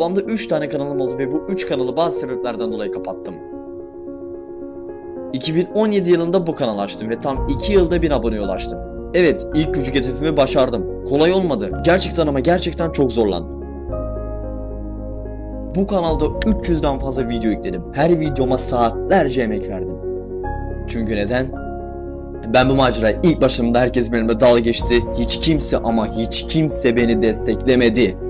Toplamda 3 tane kanalım oldu ve bu 3 kanalı bazı sebeplerden dolayı kapattım. 2017 yılında bu kanalı açtım ve tam 2 yılda 1000 aboneye ulaştım. Evet, ilk küçük hedefimi başardım. Kolay olmadı. Gerçekten ama gerçekten çok zorlandım. Bu kanalda 300'den fazla video yükledim. Her videoma saatlerce emek verdim. Çünkü neden? Ben bu maceraya ilk başladığımda herkes benimle dalga geçti. Hiç kimse ama hiç kimse beni desteklemedi.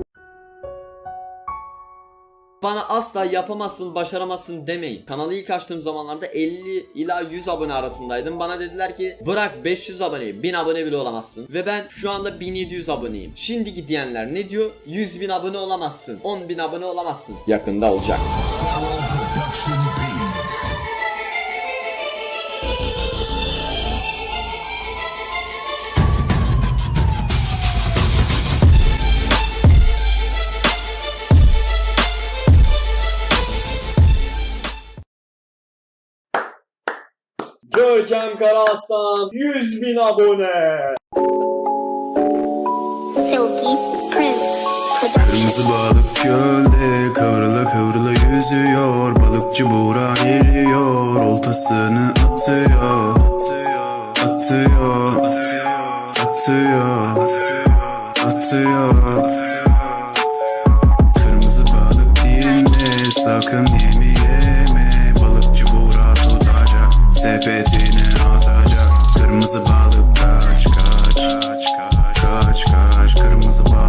Bana asla yapamazsın, başaramazsın demeyin. Kanalı ilk açtığım zamanlarda 50 ila 100 abone arasındaydım. Bana dediler ki bırak 500 aboneyim, 1000 abone bile olamazsın. Ve ben şu anda 1700 aboneyim. Şimdiki diyenler ne diyor? 100 bin abone olamazsın, 10 bin abone olamazsın. Yakında olacak. Görkem Karaaslan 100 bin abone. Silky Prince. Kırmızı balık gölde kavrula kavrula yüzüyor Balıkçı Buğra geliyor oltasını atıyor Atıyor, atıyor, atıyor, atıyor, atıyor. Kırmızı balık dilinde sakın diye Taş kırmızı bağ